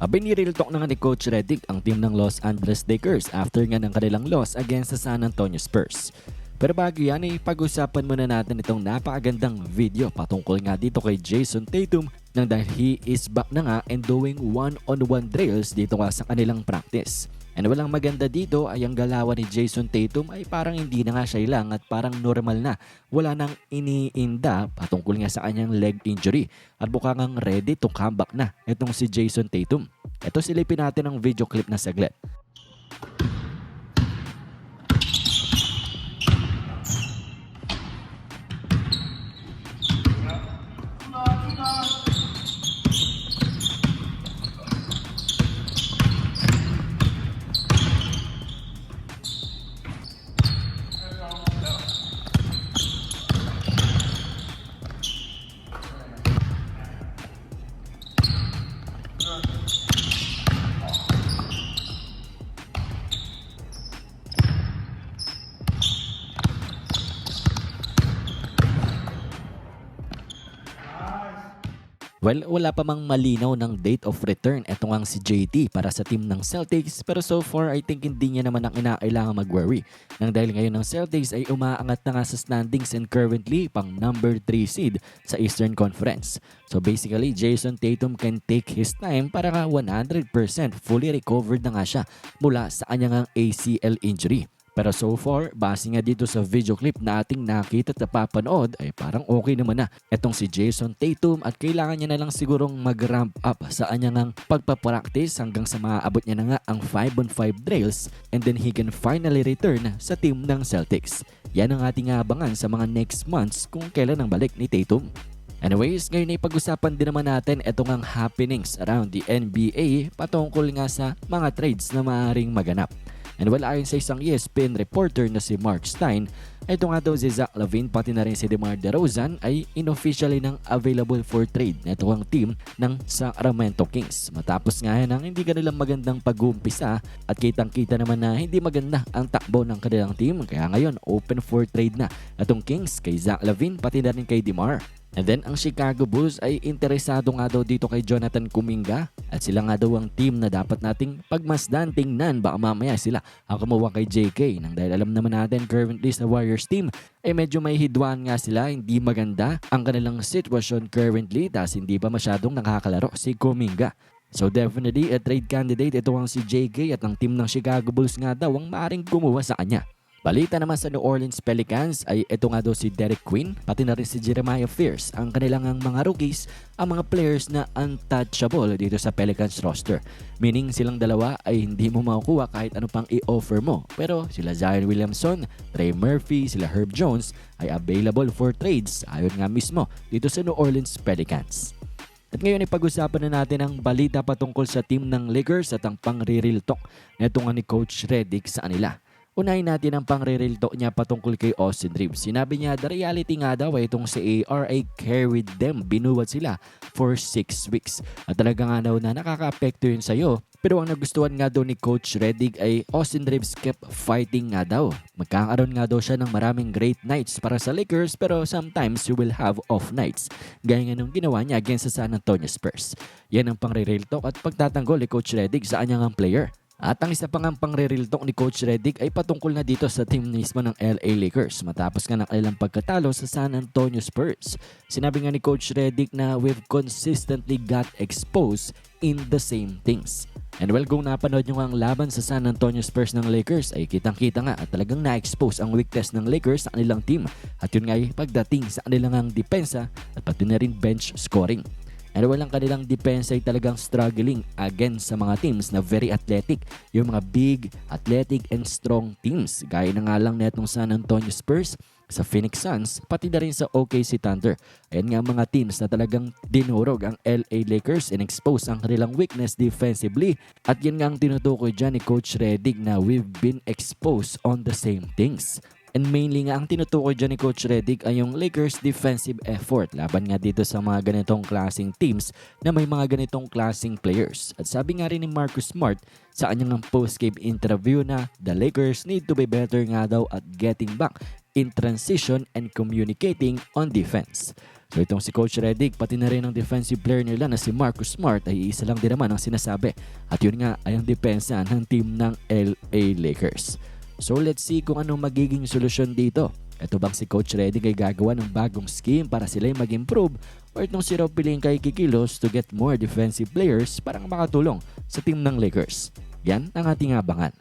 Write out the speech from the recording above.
Abay ni Real Talk na nga ni Coach Redick ang team ng Los Angeles Lakers after nga ng kanilang loss against sa San Antonio Spurs. Pero bago yan ay pag-usapan muna natin itong napakagandang video patungkol nga dito kay Jason Tatum nang dahil he is back na nga and doing one-on-one drills dito nga sa kanilang practice. And walang maganda dito ay ang galawan ni Jason Tatum ay parang hindi na nga siya ilang at parang normal na. Wala nang iniinda patungkol nga sa kanyang leg injury at bukang ang ready to come back na itong si Jason Tatum. Ito silipin natin ang video clip na saglit. Well, wala pa mang malinaw ng date of return ito ngang si JT para sa team ng Celtics pero so far I think hindi niya naman ang inakailangan mag-worry nang dahil ngayon ng Celtics ay umaangat na nga sa standings and currently pang number 3 seed sa Eastern Conference. So basically, Jason Tatum can take his time para nga 100% fully recovered na nga siya mula sa kanyang ACL injury. Pero so far, base nga dito sa video clip na ating nakita at napapanood ay parang okay naman na itong si Jason Tatum at kailangan niya na lang sigurong mag-ramp up sa kanyang pagpapractice hanggang sa maaabot niya na nga ang 5 on 5 drills and then he can finally return sa team ng Celtics. Yan ang ating abangan sa mga next months kung kailan ang balik ni Tatum. Anyways, ngayon ay pag-usapan din naman natin itong ang happenings around the NBA patungkol nga sa mga trades na maaaring maganap. And well, ayon sa isang ESPN reporter na si Mark Stein, ito nga daw si Zach Lavine pati na rin si DeMar DeRozan ay inofficially nang available for trade na ito ang team ng Sacramento Kings. Matapos nga yan ang hindi kanilang magandang pag-uumpisa at kitang-kita naman na hindi maganda ang takbo ng kanilang team kaya ngayon open for trade na itong Kings kay Zach Lavine pati na rin kay DeMar. And then ang Chicago Bulls ay interesado nga daw dito kay Jonathan Kuminga at sila nga daw ang team na dapat nating pagmasdan tingnan baka mamaya sila ang kumuha kay JK nang dahil alam naman natin currently sa Warriors team ay medyo may hidwan nga sila hindi maganda ang kanilang sitwasyon currently dahil hindi pa masyadong nakakalaro si Kuminga. So definitely a trade candidate ito ang si JK at ang team ng Chicago Bulls nga daw ang maaaring kumuha sa kanya. Balita naman sa New Orleans Pelicans ay ito nga daw si Derek Quinn, pati na rin si Jeremiah Fierce, ang kanilang ang mga rookies, ang mga players na untouchable dito sa Pelicans roster. Meaning silang dalawa ay hindi mo makukuha kahit ano pang i-offer mo. Pero sila Zion Williamson, Trey Murphy, sila Herb Jones ay available for trades ayon nga mismo dito sa New Orleans Pelicans. At ngayon ay pag-usapan na natin ang balita patungkol sa team ng Lakers at ang pang-real talk na ito nga ni Coach Redick sa kanila. Unahin natin ang pang-real talk niya patungkol kay Austin Reeves. Sinabi niya, the reality nga daw ay itong si AR ay carried them, binuwat sila for 6 weeks. At talaga nga daw na nakaka-apekto yun sa'yo. Pero ang nagustuhan nga daw ni Coach Redig ay Austin Reeves kept fighting nga daw. Magkakaroon nga daw siya ng maraming great nights para sa Lakers pero sometimes you will have off nights. Gaya nga nung ginawa niya against sa San Antonio Spurs. Yan ang pang-real talk at pagtatanggol ni Coach Redig sa kanyang player. At ang isa pang pang-real talk ni Coach Redick ay patungkol na dito sa team mismo ng LA Lakers matapos nga ng kanilang pagkatalo sa San Antonio Spurs. Sinabi nga ni Coach Redick na we've consistently got exposed in the same things. And well, kung napanood nyo nga ang laban sa San Antonio Spurs ng Lakers ay kitang-kita nga at talagang na-expose ang weakness ng Lakers sa kanilang team. At yun nga pagdating sa kanilang ang depensa at pati na rin bench scoring. And walang kanilang depensa ay talagang struggling against sa mga teams na very athletic. Yung mga big, athletic, and strong teams. Gaya na nga lang netong San Antonio Spurs, sa Phoenix Suns, pati na rin sa OKC Thunder. Ayan nga mga teams na talagang dinurog ang LA Lakers and expose ang kanilang weakness defensively. At yan nga ang tinutukoy dyan ni Coach Redick na we've been exposed on the same things. And mainly nga ang tinutukoy dyan ni Coach Redick ay yung Lakers defensive effort laban nga dito sa mga ganitong klaseng teams na may mga ganitong klaseng players. At sabi nga rin ni Marcus Smart sa kanyang post-game interview na the Lakers need to be better nga daw at getting back in transition and communicating on defense. So itong si Coach Redick, pati na rin ang defensive player nila na si Marcus Smart ay isa lang din naman ang sinasabi. At yun nga ay ang depensa ng team ng LA Lakers. So let's see kung anong magiging solusyon dito. Ito bang si Coach Redick ay gagawa ng bagong scheme para sila ay mag-improve or itong si Rob Pelinka ay kikilos to get more defensive players para makatulong sa team ng Lakers? Yan ang ating abangan.